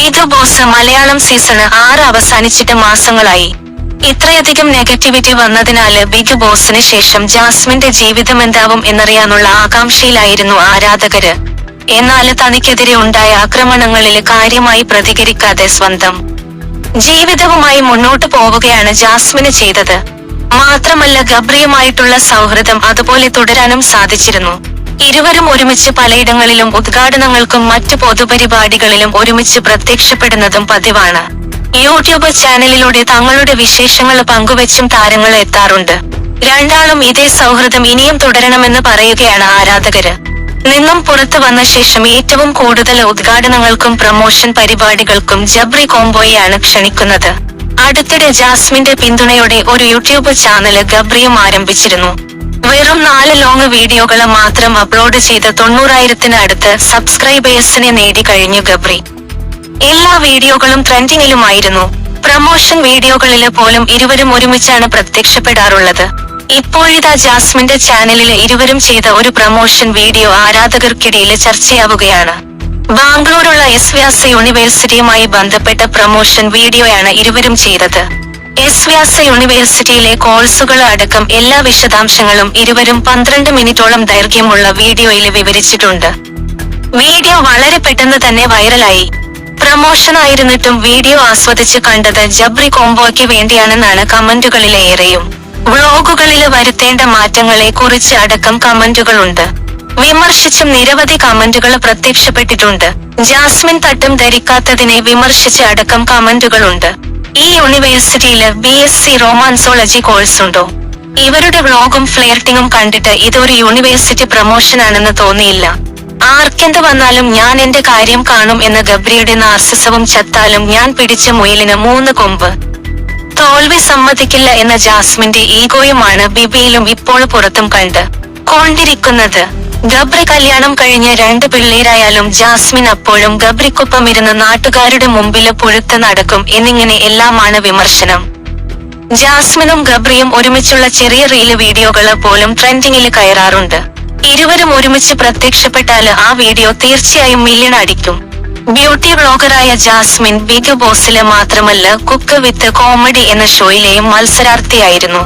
Big boss Malayalam season ആറ് അവസാനിച്ചിട്ട് മാസങ്ങളായി. ഇത്രയധികം നെഗറ്റിവിറ്റി വന്നതിനാല് ബിഗ് ബോസിന് ശേഷം ജാസ്മിന്റെ ജീവിതം എന്താവും എന്നറിയാനുള്ള ആകാംക്ഷയിലായിരുന്നു ആരാധകര്. എന്നാൽ തനിക്കെതിരെ ഉണ്ടായ ആക്രമണങ്ങളിൽ കാര്യമായി പ്രതികരിക്കാതെ സ്വന്തം ജീവിതവുമായി മുന്നോട്ടു പോവുകയാണ് ജാസ്മിന് ചെയ്തത്. മാത്രമല്ല ഗബ്രിയുമായിട്ടുള്ള സൗഹൃദം അതുപോലെ തുടരാനും സാധിച്ചിരുന്നു. ഇരുവരും ഒരുമിച്ച് പലയിടങ്ങളിലും ഉദ്ഘാടനങ്ങൾക്കും മറ്റ് പൊതുപരിപാടികളിലും ഒരുമിച്ച് പ്രത്യക്ഷപ്പെടുന്നതും പതിവാണ്. യൂട്യൂബ് ചാനലിലൂടെ തങ്ങളുടെ വിശേഷങ്ങൾ പങ്കുവച്ചും താരങ്ങൾ എത്താറുണ്ട്. രണ്ടാളും ഇതേ സൗഹൃദം ഇനിയും തുടരണമെന്ന് പറയുകയാണ് ആരാധകര്. നിന്നും പുറത്തു വന്ന ശേഷം ഏറ്റവും കൂടുതൽ ഉദ്ഘാടനങ്ങൾക്കും പ്രമോഷൻ പരിപാടികൾക്കും ജബ്രി കോംബോയെയാണ് ക്ഷണിക്കുന്നത്. അടുത്തിടെ ജാസ്മിന്റെ പിന്തുണയോടെ ഒരു യൂട്യൂബ് ചാനൽ ഗബ്രിയും ആരംഭിച്ചിരുന്നു. വെറും നാല് ലോങ് വീഡിയോകൾ മാത്രം അപ്ലോഡ് ചെയ്ത് തൊണ്ണൂറായിരത്തിന് അടുത്ത് സബ്സ്ക്രൈബേഴ്സിനെ നേടിക്കഴിഞ്ഞു ഗബ്രി. എല്ലാ വീഡിയോകളും ട്രെൻഡിങ്ങിലുമായിരുന്നു പ്രമോഷൻ വീഡിയോകളിൽ പോലും ഇരുവരും ഒരുമിച്ചാണ് പ്രത്യക്ഷപ്പെടാറുള്ളത്. ഇപ്പോഴിതാ ജാസ്മിന്റെ ചാനലിൽ ഇരുവരും ചെയ്ത ഒരു പ്രമോഷൻ വീഡിയോ ആരാധകർക്കിടയിൽ ചർച്ചയാവുകയാണ്. ബാംഗ്ലൂരുള്ള എസ് വ്യാസ യൂണിവേഴ്സിറ്റിയുമായി ബന്ധപ്പെട്ട പ്രമോഷൻ വീഡിയോയാണ് ഇരുവരും ചെയ്തത്. എസ് വ്യാസ യൂണിവേഴ്സിറ്റിയിലെ കോഴ്സുകൾ അടക്കം എല്ലാ വിശദാംശങ്ങളും ഇരുവരും പന്ത്രണ്ട് മിനിറ്റോളം ദൈർഘ്യമുള്ള വീഡിയോയിൽ വിവരിച്ചിട്ടുണ്ട്. വീഡിയോ വളരെ പെട്ടെന്ന് തന്നെ വൈറലായി. പ്രമോഷൻ ആയിരുന്നിട്ടും വീഡിയോ ആസ്വദിച്ച് കണ്ടത് ജബ്രി കോംബോയ്ക്ക് വേണ്ടിയാണെന്നാണ് കമന്റുകളിലെ ഏറെയും. വ്ളോഗുകളിൽ വരുത്തേണ്ട മാറ്റങ്ങളെ കുറിച്ച് അടക്കം കമന്റുകളുണ്ട്. വിമർശിച്ചും നിരവധി കമന്റുകൾ പ്രത്യക്ഷപ്പെട്ടിട്ടുണ്ട്. ജാസ്മിൻ തട്ടും ധരിക്കാത്തതിനെ വിമർശിച്ച് അടക്കം കമന്റുകളുണ്ട്. ഈ യൂണിവേഴ്സിറ്റിയിൽ ബി എസ് സി റോമാൻസോളജി കോഴ്സ് ഉണ്ടോ? ഇവരുടെ വ്ളോഗും ഫ്ലേർട്ടിങ്ങും കണ്ടിട്ട് ഇതൊരു യൂണിവേഴ്സിറ്റി പ്രൊമോഷൻ ആണെന്ന് തോന്നിയില്ല. ആർക്കെന്ത് വന്നാലും ഞാൻ എന്റെ കാര്യം കാണും എന്ന ഗബ്രിയുടെ നാർസിസവും ചത്താലും ഞാൻ പിടിച്ച മുയലിന് മൂന്ന് കൊമ്പ്. തോൽവി സമ്മതിക്കില്ല എന്ന ജാസ്മിന്റെ ഈഗോയുമാണ് ബിബിയിലും ഇപ്പോൾ പുറത്തും കണ്ട് കൊണ്ടിരിക്കുന്നത്. ഗബ്രി കല്യാണം കഴിഞ്ഞ രണ്ട് പിള്ളേരായാലും ജാസ്മിൻ അപ്പോഴും ഗബ്രിക്കൊപ്പം ഇരുന്ന് നാട്ടുകാരുടെ മുമ്പിൽ പുഴുത്ത് നടക്കും എന്നിങ്ങനെ എല്ലാമാണ് വിമർശനം. ജാസ്മിനും ഗബ്രിയും ഒരുമിച്ചുള്ള ചെറിയ റീൽ വീഡിയോകൾ പോലും ട്രെൻഡിങ്ങിൽ കയറാറുണ്ട്. ഇരുവരും ഒരുമിച്ച് പ്രത്യക്ഷപ്പെട്ടാൽ ആ വീഡിയോ തീർച്ചയായും മില്യൺ അടിക്കും. ബ്യൂട്ടി ബ്ലോഗറായ ജാസ്മിൻ ബിഗ് ബോസിൽ മാത്രമല്ല കുക്ക് വിത്ത് കോമഡി എന്ന ഷോയിലെയും മത്സരാർത്ഥിയായിരുന്നു.